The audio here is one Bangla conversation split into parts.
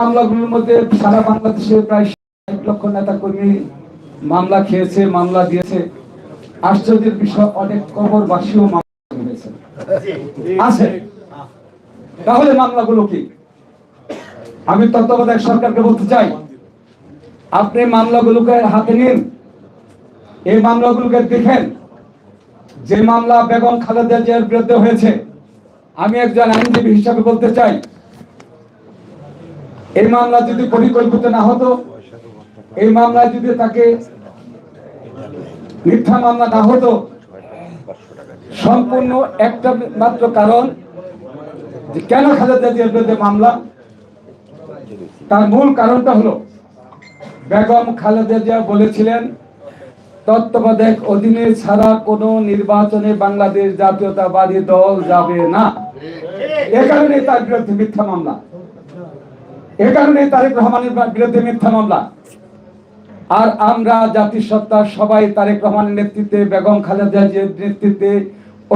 মামলাগুলোর মধ্যে সারা বাংলাদেশে প্রায় ষাট লক্ষ নেতা কর্মী মামলা খেয়েছে, মামলা দিয়েছে। আশ্চর্যের বিষয়, অনেক কবরবাসীও মামলা আছে। তাহলে মামলাগুলো কি? আমি তত্ত্বাবধায়ক সরকারকে বলতে চাই, আপনি মামলাগুলোকে হাতে নিন। এই মামলাগুলোকে দেখেন, যে মামলা বেগম খালেদা জিয়ার বিরুদ্ধে হয়েছে। আমি একজন আইনজীবী হিসাবে বলতে চাই এই মামলা যদি পরিকল্পিত না হতো, এই মামলায় যদি তাকে মিথ্যা মামলা না হতো, সম্পূর্ণ একটা মাত্র কারণ যে কেন খালেদা জিয়ার বিরুদ্ধে মামলা? তার মূল কারণটা হলো, বেগম খালেদা জিয়া বলেছিলেন, তত্ত্বাবধায়ক অধীনে ছাড়া কোনো নির্বাচনে বাংলাদেশ জাতীয়তাবাদী দল যাবে না। এ কারণে তার বিরুদ্ধে মিথ্যা মামলা। এ কারণে তারেক রহমানের বিরুদ্ধে মিথ্যা মামলা। আর আমরা জাতিসত্তা, সবাই তারেক রহমানের নেতৃত্বে, বেগম খালেদা জিয়ার নেতৃত্বে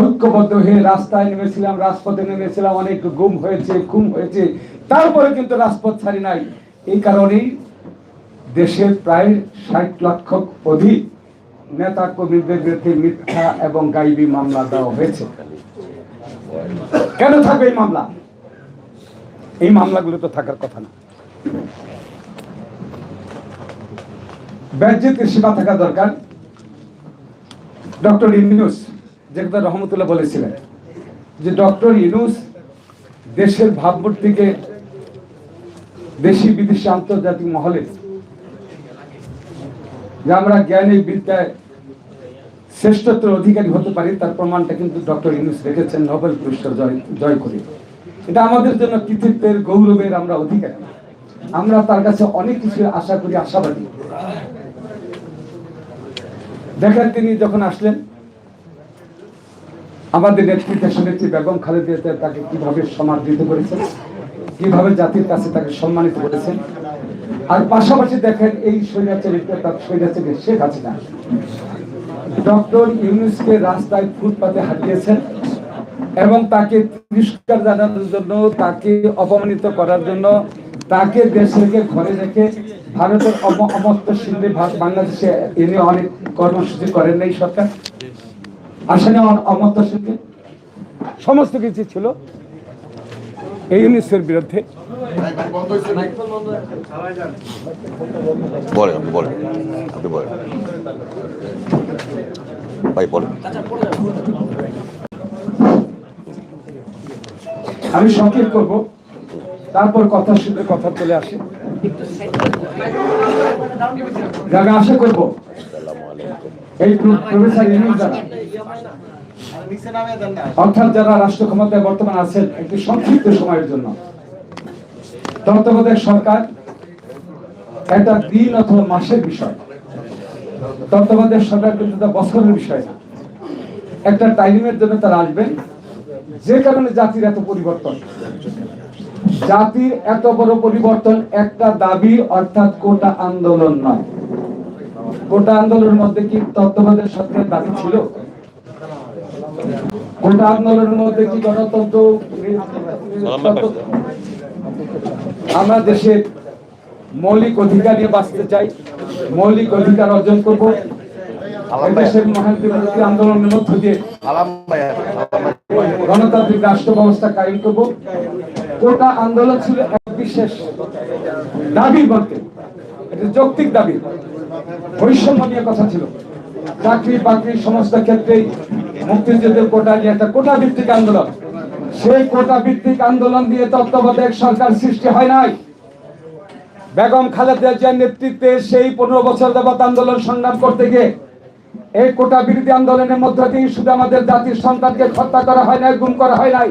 ঐক্যবদ্ধ হয়ে রাস্তায় নেমেছিলাম, রাজপথে নেমেছিলাম, অনেক গুম হয়েছে, খুন হয়েছে। তারপরে কিন্তু রাজপথ ছাড়ি নাই। এই কারণেই দেশের প্রায় ষাট লক্ষ অধিক নেতা কর্মীদের বিরুদ্ধে মিথ্যা এবং গাইবী মামলা দেওয়া হয়েছে। কেন থাকবে এই মামলা? এই মামলাগুলো তো থাকার কথা না। ব্যাজ্যের সীমা থাকা দরকার। ডক্টর রহমতুল্লাহ বলেছিলেন, যে ডক্টর দেশের ভাবমূর্তিকে দেশি বিদেশি আন্তর্জাতিক মহলে যে আমরা জ্ঞানী বিদ্যায় শ্রেষ্ঠত্বের অধিকারী হতে পারি, তার প্রমাণটা কিন্তু ডক্টর ইউনুস রেখেছেন, নোবেল পুরস্কার জয় জয় করে। এটা আমাদের জন্য কৃতিত্বের গৌরবের আমরা অধিকারী। আমরা তার কাছে অনেক কিছু আশা করি, আশাবাদী। দেখেন তিনি যখন আসলেন, আমাদের নেতৃত্বের নেত্রী বেগম খালেদা তাকে কীভাবে সমাদৃত করেছেন, কীভাবে জাতির কাছে তাকে সম্মানিত করেছেন, আর পাশাপাশি দেখেন এই স্বৈরাচারী তার স্বৈরাচারী শেখ হাসিনা। ডক্টর ইউনুসকে রাস্তায় ফুটপাতে হাঁটিয়েছেন এবং তাকে তিরস্কার জানানোর জন্য, তাকে অপমানিত করার জন্য, তাকে দেশ থেকে ঘরে রেখে ভারতের অম- অমর্ত্য শিল্পে বাংলাদেশে এনে অনেক কর্মসূচি করেন এই সরকার। আসেনি অ- অমর্ত্য শিল্পে। সমস্ত কিছু ছিল এই ইউনিসের বিরুদ্ধে ভাই, বলেন। আমি সংক্ষেপ করব। তারপর কথা শুনে কথা চলে আসে। যে আমি আশা করব এই অর্থাৎ যারা রাষ্ট্র ক্ষমতায় বর্তমান আছেন, একটি সংক্ষিপ্ত সময়ের জন্য। তত্ত্বাবধায়ক সরকার একটা দিন অথবা মাসের বিষয়। তত্ত্বাবধায়ক সরকার কিন্তু বছরের বিষয় একটা টাইমের জন্য তারা আসবেন। যে কারণে জাতির এত পরিবর্তন। জাতির এত বড় পরিবর্তন একটা দাবি অর্থাৎ কোটা আন্দোলন নয়। কোটা আন্দোলনের মধ্যে কি তত্ত্বাবধায়ক সরকারের দাবি ছিল? কোটা আন্দোলনের মধ্যে কি গণতন্ত্র আমরা দেশের মৌলিক অধিকার নিয়ে বাঁচতে চাই মৌলিক অধিকার অর্জন করব। এই দেশের মহান আন্দোলনের মধ্য দিয়ে গণতান্ত্রিক রাষ্ট্র ব্যবস্থা কায়েম করব। কোটা আন্দোলন ছিল এক বিশেষ দাবি এটা যৌক্তিক দাবি। বৈষম্য নিয়ে কথা ছিল। চাকরি বাকরি সমস্ত ক্ষেত্রেই মুক্তিযুদ্ধের কোটা নিয়ে একটা কোটা ভিত্তিক আন্দোলন। সেই কোটা ভিত্তিক আন্দোলন দিয়ে তত্ত্বাবধায়ক সরকার সৃষ্টি হয় নাই। বেগম খালেদা জিয়ার নেতৃত্বে সেই পনেরো বছর যাবত আন্দোলন সংগ্রাম করতে গিয়ে এই কোটা বিরোধী আন্দোলনের মধ্য দিয়ে শুধু আমাদের জাতির সন্তানকে হত্যা করা হয় নাই, গুম করা হয় নাই।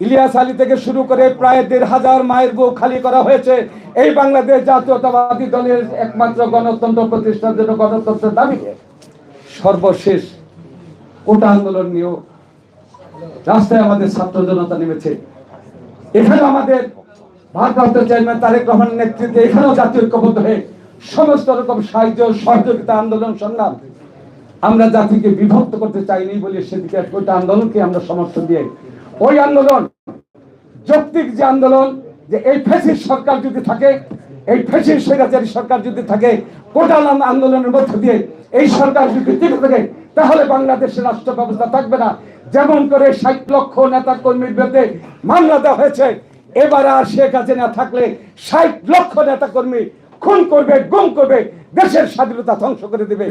ইলিয়াস আলী থেকে শুরু করে প্রায় দেড় হাজার মায়ের বউ খালি করা হয়েছে। এই বাংলাদেশ জাতীয়তাবাদী দলের একমাত্র গণতন্ত্র প্রতিষ্ঠার জন্য গণতন্ত্রের সর্বশেষ কোটা আন্দোলন নিয়েও রাস্তায় আমাদের ছাত্র জনতা নেমেছে। এখানে আমাদের ভারপ্রাপ্ত চেয়ারম্যান তারেক রহমানের নেতৃত্বে এখানেও জাতীয় ঐক্যবদ্ধ হয়ে সমস্ত রকম সাহায্য সহযোগিতা, আন্দোলন, সংগ্রাম আমরা জাতিকে বিভক্ত করতে চাইনি বলে সেদিকে ওইটা আন্দোলনকে আমরা সমর্থন দিয়ে ওই আন্দোলন, যৌক্তিক যে আন্দোলন যে এই ফেসিস সরকার যদি থাকে, এই ফেসিস স্বৈরাচারী সরকার যদি থাকে কোটাল আন্দোলনের মধ্য দিয়ে এই সরকার যদি টিকে থাকে, তাহলে বাংলাদেশের রাষ্ট্র ব্যবস্থা থাকবে না। যেমন করে ষাট লক্ষ নেতা কর্মীর বিরুদ্ধে মামলা দেওয়া হয়েছে, এবার আর সে শেখ হাসিনা থাকলে ষাট লক্ষ নেতা কর্মী খুন করবে, গুম করবে দেশের স্বাধীনতা ধ্বংস করে দেবে।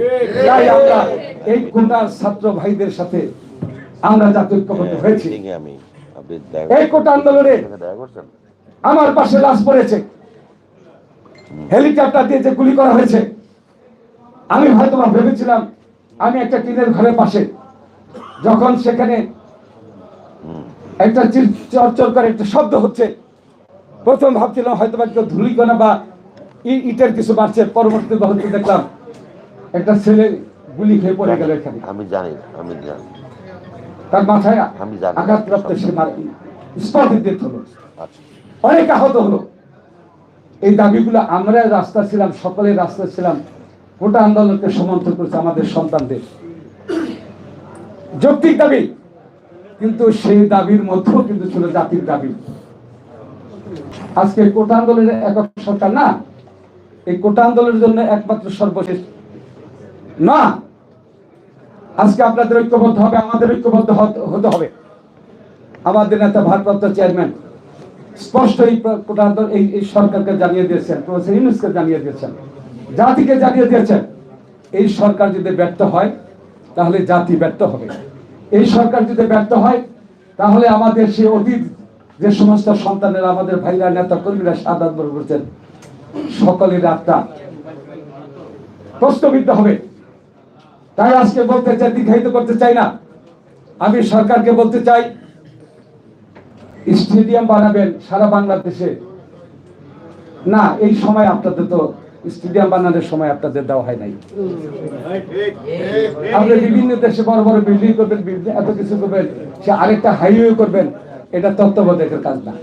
তাই আমরা এই কোটার ছাত্র ভাইদের সাথে আমরা জাতীয় ঐক্যবদ্ধ হয়েছি। এই কোটা আন্দোলনে আমার পাশে লাশ পড়েছে। হেলিকপ্টার দিয়ে যে গুলি করা হয়েছে। আমি হয়তো ভেবেছিলাম আমি একটা টিনের ঘরের পাশে যখন সেখানে একটা চির- চরচর করে একটা শব্দ হচ্ছে প্রথম ভাবছিলাম হয়তো বা কেউ ধুলিকণা বা ইটের কিছু মারছে পরবর্তী হয়তো দেখলাম একটা ছেলে গুলি খেয়ে পড়ে গেল এখানে। আমি জানি আমি জানি। তার মাথায় আমি জানি। আঘাতপ্রাপ্ত সে মার- স্পটে ডেথ হলো আচ্ছা। অনেক আহত হলো। এই দাবিগুলো আমরা রাস্তা ছিলাম সকলে রাস্তা ছিলাম। গোটা আন্দোলনকে সমর্থন করেছে আমাদের সন্তানদের। যৌক্তিক দাবি কিন্তু সেই দাবির মধ্যেও কিন্তু ছিল জাতির দাবি। আজকে কোটা আন্দোলনের একক সরকার না। এই কোটা আন্দোলনের জন্য একমাত্র সর্বশেষ। না, আজকে আপনাদের ঐক্যবদ্ধ হবে, আমাদের ঐক্যবদ্ধ হতে- হবে। আমাদের নেতা, ভারপ্রাপ্ত চেয়ারম্যান স্পষ্ট এই কোটা আন্দোলন এই এই সরকারকে জানিয়ে দিয়েছেন, প্রফেসর ইউনুসকে জানিয়ে দিয়েছেন, জাতিকে জানিয়ে দিয়েছেন, এই সরকার যদি ব্যর্থ হয়, তাহলে জাতি ব্যর্থ হবে। এই সরকার যদি ব্যর্থ হয়, তাহলে আমাদের সে অতীত যে সমস্ত সন্তানেরা, আমাদের ভাইরা, নেতা কর্মীরা সাদাত বরণ সকলের আত্মা প্রশ্নবিদ্ধ হবে। তাই আজকে বলতে চাই দীর্ঘায়িত করতে চাই না। আমি সরকারকে বলতে চাই, স্টেডিয়াম বানাবেন সারা বাংলাদেশে। না, এই সময় আপনাদের তো স্টেডিয়াম বানানোর সময় আপনাদের দেওয়া হয় নাই। আপনি বিভিন্ন দেশে বড় বড় বিল্ডিং করবেন এত কিছু করবেন, সে আরেকটা হাইওয়ে করবেন, এটা তত্ত্বাবধায়কের কাজ না।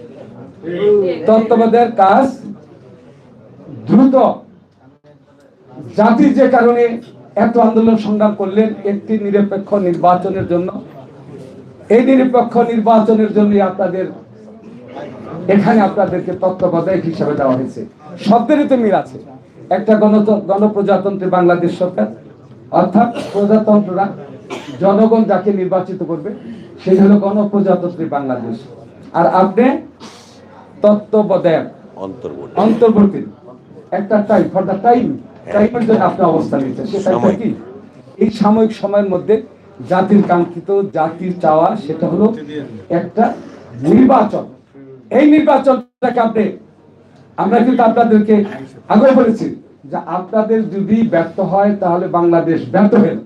তত্ত্বাবধায়কের কাজ দ্রুত জাতি যে কারণে এত আন্দোলন সংগ্রাম করলেন একটি নিরপেক্ষ নির্বাচনের জন্য। এই নিরপেক্ষ নির্বাচনের জন্য আপনাদের এখানে আপনাদেরকে তত্ত্বাবধায়ক হিসাবে দেওয়া হয়েছে। শব্দেরই তো মিল আছে। একটা গণতন্ত্র গণপ্রজাতন্ত্রী বাংলাদেশ সরকার অর্থাৎ প্রজাতন্ত্ররা জনগণ যাকে নির্বাচিত করবে সেই হলো গণপ্রজাতন্ত্রী বাংলাদেশ। আর আপনি তত্ত্বাবধায়ক অন্তর্বর্তী। অন্তর্বর্তী। একটা টাইম ফর দ্য টাইম টাইমের জন্য আপনি অবস্থান নিচ্ছেন সে টাইমটা সাময়িক। কি? এই সাময়িক সময়ের মধ্যে জাতির কাঙ্ক্ষিত জাতির চাওয়া সেটা হলো একটা নির্বাচন। এই নির্বাচনটাকে আপনি আমরা কিন্তু আপনাদেরকে আগে বলেছি যে আপনাদের যদি ব্যর্থ হয় তাহলে বাংলাদেশ ব্যর্থ হয়ে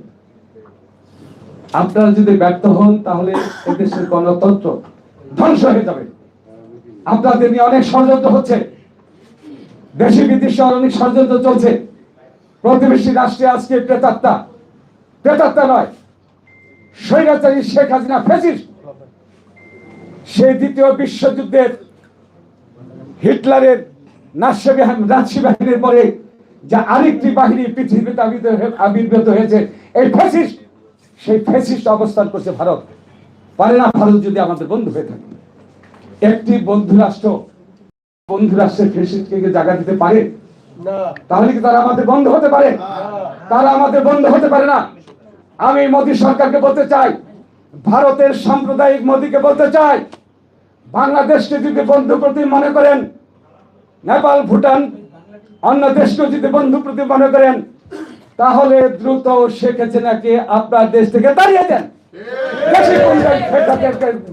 আপনারা যদি ব্যর্থ হন তাহলে এদেশের গণতন্ত্র ধ্বংস হয়ে যাবে। আপনাদের নিয়ে অনেক ষড়যন্ত্র হচ্ছে। দেশি বিদেশে অনেক ষড়যন্ত্র চলছে। প্রতিবেশী রাষ্ট্রে আজকে প্রেতাত্মা। প্রেতাত্মা নয়, স্বৈরাচারী শেখ হাসিনা ফেসিস। সেই দ্বিতীয় বিশ্বযুদ্ধের হিটলারের বাহিনী- বাহিনীর পরে যা আরেকটি বাহিনী পৃথিবীতে আবির্ভূত হয়ে- হয়েছে, এই ফ্যাসিস্ট সেই ফ্যাসিস্ট অবস্থান করছে ভারত। পারে না ভারত যদি আমাদের বন্ধু হয়ে থাকে। একটি বন্ধু রাষ্ট্র বন্ধু রাষ্ট্রের ফ্যাসিস্টকে জায়গা দিতে পারে? তাহলে কি তারা আমাদের বন্ধ হতে পারে? তারা আমাদের বন্ধ হতে পারে না। আমি মোদী সরকারকে বলতে চাই ভারতের সাম্প্রদায়িক মোদীকে বলতে চাই বাংলাদেশকে যদি বন্ধু প্রতি মনে করেন নেপাল ভুটান অন্য দেশকে যদি বন্ধু প্রতি মনে করেন তাহলে দ্রুত শেখ হাসিনাকে আপনার দেশ থেকে তাড়িয়ে দেন।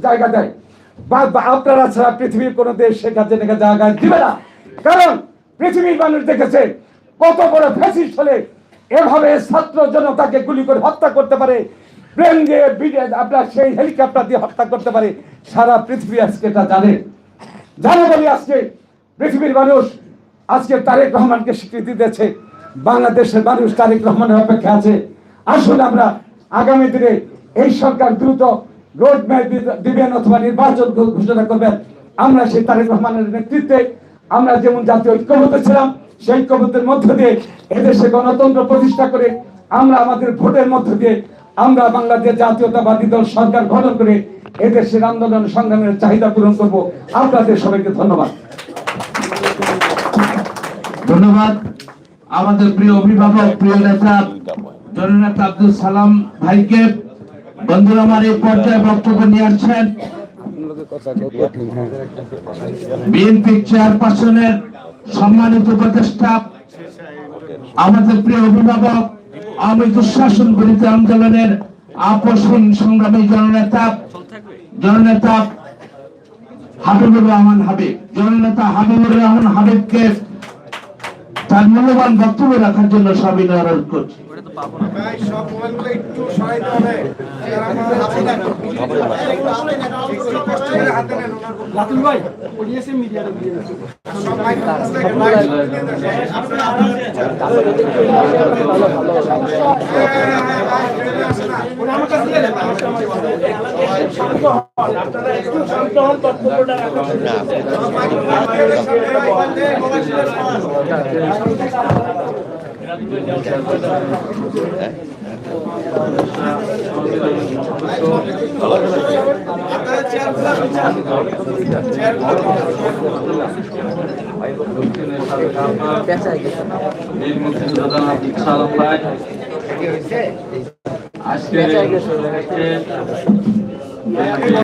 জায়গা দেয়। আপনারা ছাড়া পৃথিবীর কোন দেশ শেখ হাসিনাকে জায়গা দিবে না। কারণ পৃথিবীর মানুষ দেখেছে, কত বড় ফ্যাসিস্ট হলে এভাবে ছাত্র জনতাকে গুলি করে হত্যা করতে পারে, প্লেন দিয়ে আপনার সেই হেলিকপ্টার দিয়ে হত্যা করতে পারে, সারা পৃথিবী আজকে এটা জানে। জানে বলি আজকে পৃথিবীর মানুষ আজকে তারেক রহমানকে স্বীকৃতি দিয়েছে, বাংলাদেশের মানুষ তারেক রহমানের অপেক্ষা আছে। আসুন আমরা আগামী দিনে এই সরকার দ্রুত রোড ম্যাপ দিবেন অথবা নির্বাচন ঘোষণা করবেন। আমরা সেই তারেক রহমানের নেতৃত্বে আমরা যেমন জাতীয় ঐক্যবদ্ধ ছিলাম, সেই ঐক্যবদ্ধের মধ্য দিয়ে এদেশে গণতন্ত্র প্রতিষ্ঠা করে আমরা আমাদের ভোটের মধ্য দিয়ে আমরা বাংলাদেশ জাতীয়তাবাদী দল সরকার গঠন করে এদেশের আন্দোলন সংগ্রামের চাহিদা পূরণ করব। আপনাদের সবাইকে ধন্যবাদ। ধন্যবাদ। আমাদের প্রিয় অভিভাবক, প্রিয় নেতা জননেতা আব্দুল সালাম ভাইকে আমার এই পর্যায়ে বক্তব্য সম্মানিত উপদেষ্টা, আমাদের প্রিয় অভিভাবক আমি দুঃশাসন বিরোধী আন্দোলনের আপসহীন সংগ্রামী জননেতা জননেতা হাবিবুর রহমান হাবিব, জননেতা হাবিবুর রহমান হাবিবকে তার মূল্যবান বক্তব্য রাখার জন্য সবিনয় অনুরোধ করছি। ভাই সব মোবাইলগুলো একটু সরাইতে হবে লাতুল ভাই ওডিএসএ মিডিয়াতে দিয়ে সব মাইক আপনারা একটু শান্ত হন বক্তব্যটা রাখুন আজকে